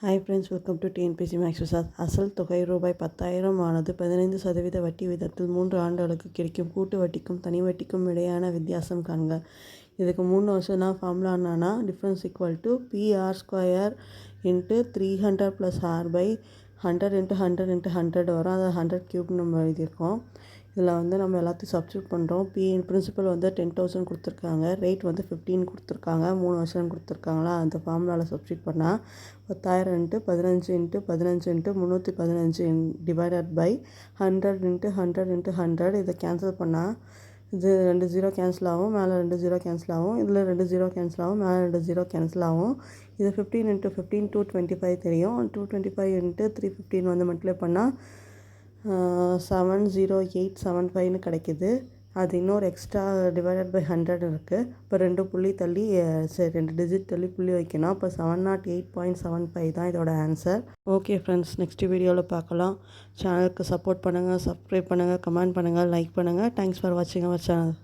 Hi friends welcome to TNPSC maths விசாத் அசல் தொகை ரூபாய் பத்தாயிரம் ஆனது பதினைந்து சதவீத வட்டி விதத்தில் மூன்று ஆண்டுகளுக்கு கிடைக்கும். கூட்டு வட்டிக்கும் தனி வட்டிக்கும் இடையான வித்தியாசம் காண்க. இதுக்கு மூணு வருஷம்னா ஃபார்முலா என்னன்னா difference equal to P R square into three hundred plus R by hundred into hundred into hundred வரும். அதை ஹண்ட்ரட் க்யூப் நம்ம எழுதியிருக்கோம். இதில் வந்து நம்ம எல்லாத்தையும் சப்ஸ்டியூட் பண்ணுறோம் பி பிரின்சிபல் வந்து டென் தௌசண்ட் கொடுத்துருக்காங்க. ரேட் வந்து ஃபிஃப்டீன் கொடுத்துருக்காங்க. மூணு வருஷம் கொடுத்துருக்காங்களா? அந்த ஃபார்முலாவில் சப்ஸ்டியூட் பண்ணால் பத்தாயிரம் இன்ட்டு பதினஞ்சு இன்ட்டு பதினஞ்சு இன்ட்டு முந்நூற்றி பதினஞ்சு in divided by hundred into hundred into hundred இதை கேன்சல் பண்ணால் இது ரெண்டு ஜீரோ கேன்சல் ஆகும். மேலே ரெண்டு ஜீரோ கேன்சல் ஆகும். இதில் ரெண்டு ஜீரோ கேன்சல் ஆகும். மேலே ரெண்டு ஜீரோ கேன்சல் ஆகும். இது fifteen into fifteen two twenty five தெரியும். Two twenty five into three fifteen வந்து மல்டிப்ளை பண்ணால் செவன் ஜீரோ எயிட் செவன் ஃபைவ்னு கிடைக்கிது. அது இன்னொரு எக்ஸ்ட்ரா டிவைடட் பை ஹண்ட்ரட் இருக்குது இப்போ ரெண்டு புள்ளி தள்ளி சரி ரெண்டு டிஜிட் தள்ளி புள்ளி வைக்கணும். இப்போ seven nought eight point seven five தான் இதோட ஆன்சர் ஓகே ஃப்ரெண்ட்ஸ் நெக்ஸ்ட் வீடியோவில் பார்க்கலாம். சேனலுக்கு சப்போர்ட் பண்ணுங்கள் சப்ஸ்கிரைப் பண்ணுங்கள் கமெண்ட் பண்ணுங்கள் லைக் பண்ணுங்கள் தேங்க்ஸ் ஃபார் வாட்சிங் அவர் சேனல்